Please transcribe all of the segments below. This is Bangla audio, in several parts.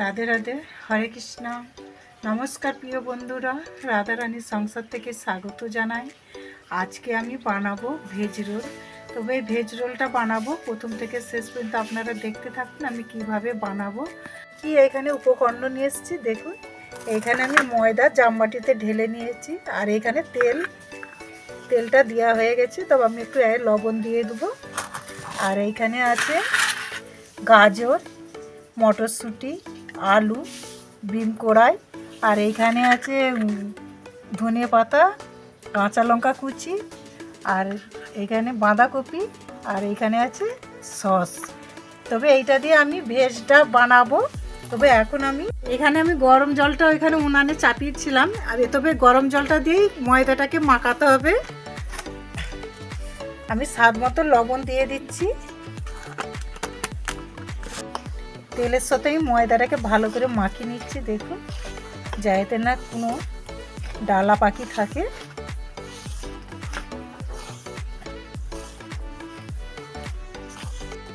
রাধে রাধে, হরে কৃষ্ণ। নমস্কার প্রিয় বন্ধুরা রাধারানীর সংসার থেকে স্বাগত জানাই। আজকে আমি বানাবো ভেজ রোল। তবে ভেজ রোলটা বানাবো, প্রথম থেকে শেষ পর্যন্ত আপনারা দেখতে থাকুন আমি কীভাবে বানাবো। কি এখানে উপকরণ নিয়ে এসেছি, দেখুন। এখানে আমি ময়দা জামবাটিতে ঢেলে নিয়েছি, আর এখানে তেল। তেলটা দেওয়া হয়ে গেছে, তবে আমি একটু লবণ দিয়ে দেবো। আর এইখানে আছে গাজর, মটরশুঁটি আলু, বিম কড়াই, আর এইখানে আছে ধনে পাতা, কাঁচা লঙ্কা কুচি, আর এখানে বাঁধাকপি, আর এইখানে আছে সস। তবে এইটা দিয়ে আমি ভেজটা বানাবো। তবে এখন আমি, এখানে আমি গরম জলটা ওইখানে উনানে চাপিয়েছিলাম। আর তবে গরম জলটা দিয়েই ময়দাটাকে মাখাতে হবে। আমি স্বাদ মতো লবণ দিয়ে দিচ্ছি। তেলের সাথে আমি ময়দাটাকে ভালো করে মাখিয়ে নিচ্ছি, দেখুন। যাতে না কোনো ডালা পাখি থাকে।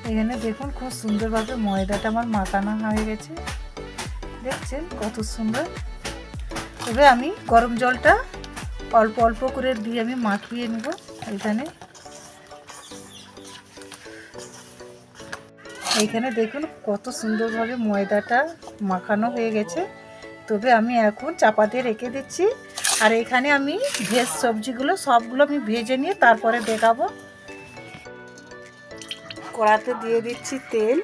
এখানে দেখুন খুব সুন্দরভাবে ময়দাটা আমার মাখানো হয়ে গেছে। দেখছেন কত সুন্দর। তবে আমি গরম জলটা অল্প অল্প করে দিয়ে আমি মাখিয়ে নেব এখানে। এইখানে দেখুন কত সুন্দরভাবে ময়দাটা মাখানো হয়ে গেছে। তবে আমি এখন চাপাতে রেখে দিচ্ছি। আর এখানে আমি ভেজ সবজিগুলো, সবগুলো আমি ভেজে নিয়ে তারপরে দেখাবো। কড়াতে দিয়ে দিচ্ছি তেল।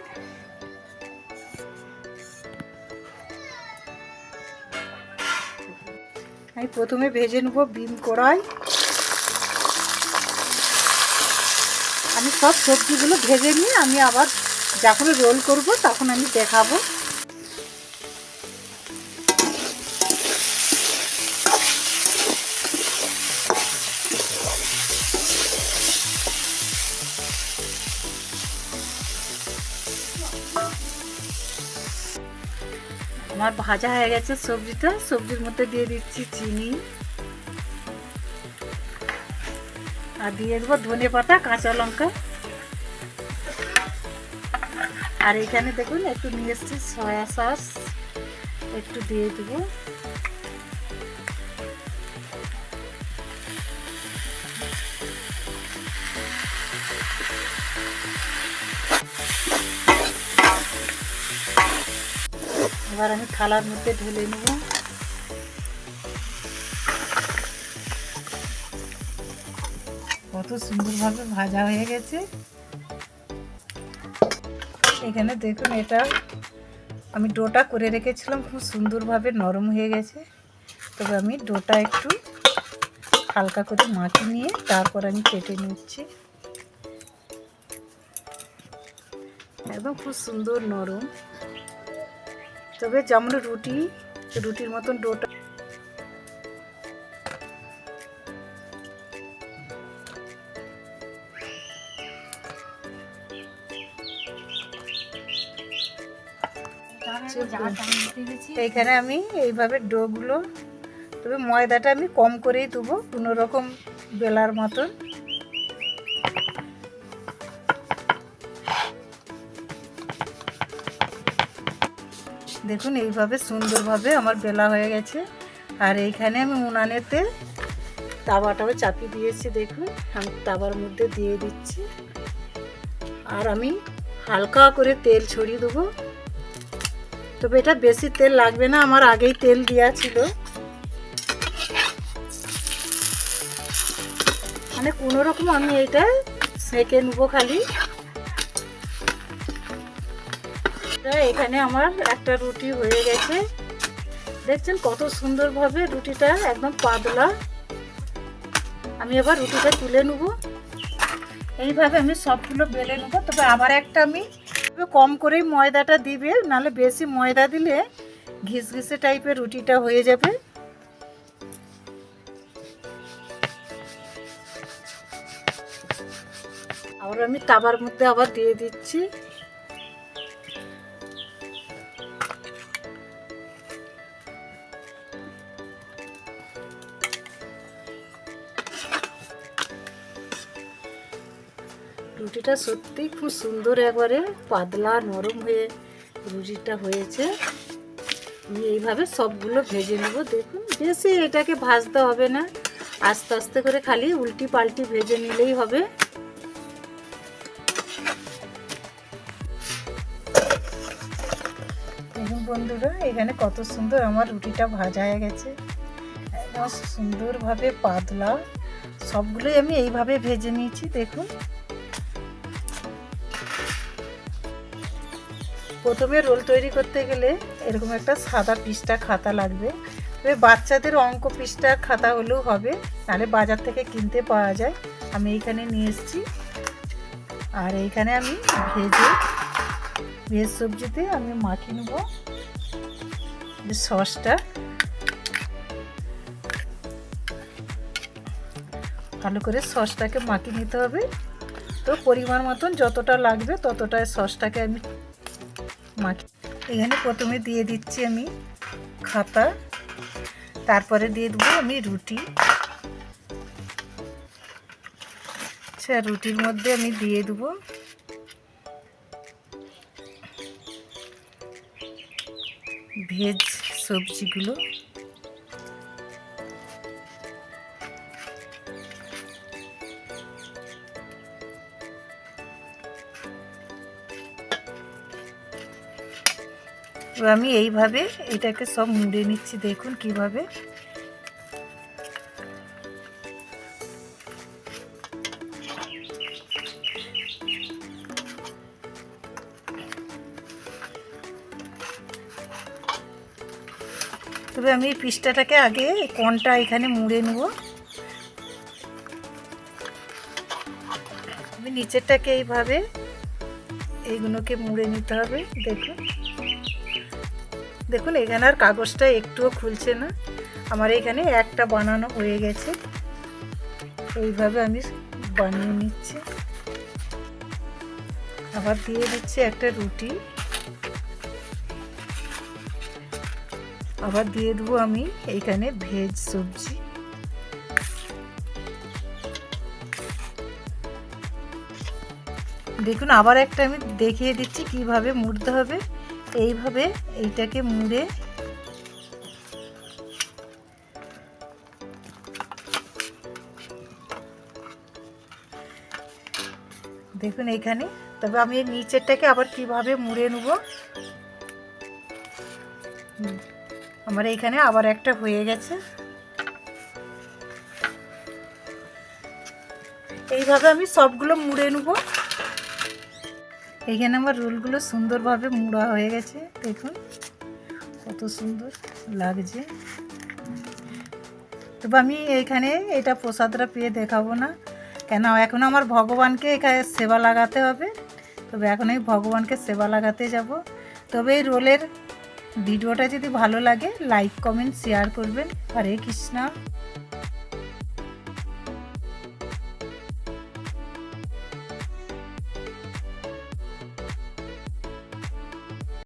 আমি প্রথমে ভেজে নেব বিম কড়াই। আমি সব সবজিগুলো ভেজে নিয়ে আমি আবার যখন রোল করব, তখন আমি দেখাবো। আমার ভাজা হয়ে গেছে সবজিটা। সবজির মধ্যে দিয়ে দিচ্ছি চিনি। আর দিয়ে দেবো ধনে পাতা, কাঁচা লঙ্কা। আর এখানে দেখুন, একটু নিয়ে এসছি সয়া সস, একটু দিয়ে দেবো। এবার আমি থালার মধ্যে ঢেলে নেব। কত সুন্দরভাবে ভাজা হয়ে গেছে। এখানে দেখুন এটা। আমি ডোটা করে রেখেছিলাম, খুব সুন্দরভাবে নরম হয়ে গেছে। তবে আমি ডোটা একটু হালকা করে মাখিয়ে নিয়ে তারপর আমি কেটে নিচ্ছি। একদম খুব সুন্দর নরম। তবে যেমন রুটি, রুটির মতন ডোটা এখানে আমি এইভাবে ডোগুলো তবে ময়দাটা আমি কম করেই দেবো কোনো রকম বেলার মতন। দেখুন এইভাবে সুন্দরভাবে আমার বেলা হয়ে গেছে। আর এইখানে আমি উনানেতে তাওয়াটাও চাপিয়ে দিয়েছি দেখুন। আমি তাওয়ার মধ্যে দিয়ে দিচ্ছি। আর আমি হালকা করে তেল ছড়িয়ে দেবো। তবে এটা বেশি তেল লাগবে না, আমার আগেই তেল দেওয়া ছিল। মানে কোনো রকম আমি এটা সেঁকে নেব খালি। এখানে আমার একটা রুটি হয়ে গেছে। দেখছেন কত সুন্দরভাবে রুটিটা একদম পাতলা। আমি এবার রুটিটা তুলে নেব। এইভাবে আমি সবগুলো বেলে নেব, তবে আবার একটা আমি তবে কম করেই ময়দাটা দিবে, নাহলে বেশি ময়দা দিলে ঘিসঘিসে টাইপের রুটিটা হয়ে যাবে। আবার আমি তাবার মধ্যে আবার দিয়ে দিচ্ছি। রুটিটা সত্যি খুব সুন্দর একবারে পাতলা নরম হয়ে রুটিটা হয়েছে। আমি এইভাবে সবগুলো ভেজে নেব। দেখুন, বেশি এটাকে ভাজতে হবে না। আস্তে আস্তে করে খালি উল্টি পাল্টি ভেজে নিলেই হবে। দেখুন বন্ধুরা, এখানে কত সুন্দর আমার রুটিটা ভাজা হয়ে গেছে। একদম সুন্দরভাবে পাতলা। সবগুলোই আমি এইভাবে ভেজে নিয়েছি, দেখুন। প্রথমে রোল তৈরি করতে গেলে এরকম একটা সাদা পিসটা খাতা লাগবে। তবে বাচ্চাদের অঙ্ক পিসটার খাতা হলেও হবে, নাহলে বাজার থেকে কিনতে পাওয়া যায়। আমি এইখানে নিয়ে এসেছি। আর এইখানে আমি ভেজে, ভেজ সবজিতে আমি মাখিয়ে নেব। সসটা। ভালো করে সসটাকে মাখিয়ে নিতে হবে। তো পরিমাণ মতন যতটা লাগবে ততটা সসটাকে আমি মাখি। এখানে প্রথমে দিয়ে দিচ্ছি আমি খাতা, তারপরে দিয়ে দেবো আমি রুটি। আচ্ছা রুটির মধ্যে আমি দিয়ে দেবো। ভেজ সবজিগুলো। তো আমি এইভাবে এটাকে সব মুড়ে নিচ্ছি, দেখুন কীভাবে। তবে আমি এই পিসটাটাকে আগে কোনটা এখানে মুড়ে নেব। আমি নিচেরটাকে এইভাবে, এইগুলোকে মুড়ে নিতে হবে, দেখুন। দেখুন, এখানে আর কাগজটা একটুও খুলছে না। আমার এখানে একটা বানানো হয়ে গেছে। এইভাবে আমি বানিয়ে নিচ্ছি। আবার দিয়ে দিচ্ছি একটা রুটি। আবার দিয়ে দেবো আমি এইখানে ভেজ সবজি। দেখুন, আবার একটা আমি দেখিয়ে দিচ্ছি কীভাবে মুড়তে হবে। এইভাবে এইটাকে মুড়ে দেখুন এখানে তবে আমি এই নিচেরটাকে আবার কীভাবে মুড়ে নেব? আমার এইখানে আবার একটা হয়ে গেছে। এইভাবে আমি সবগুলো মুড়ে নেব। এইখানে আমার রোলগুলো সুন্দরভাবে মুড়া হয়ে গেছে, দেখুন কত সুন্দর লাগছে। তবে আমি এইখানে এটা প্রসাদটা পেয়ে দেখাবো না, কেন এখন আমার ভগবানকে এখানে সেবা লাগাতে হবে, তবে এখন আমি ভগবানকে সেবা লাগাতে যাব। তবে এই রোলের ভিডিওটা যদি ভালো লাগে, লাইক, কমেন্ট, শেয়ার করবেন। হরে কৃষ্ণা।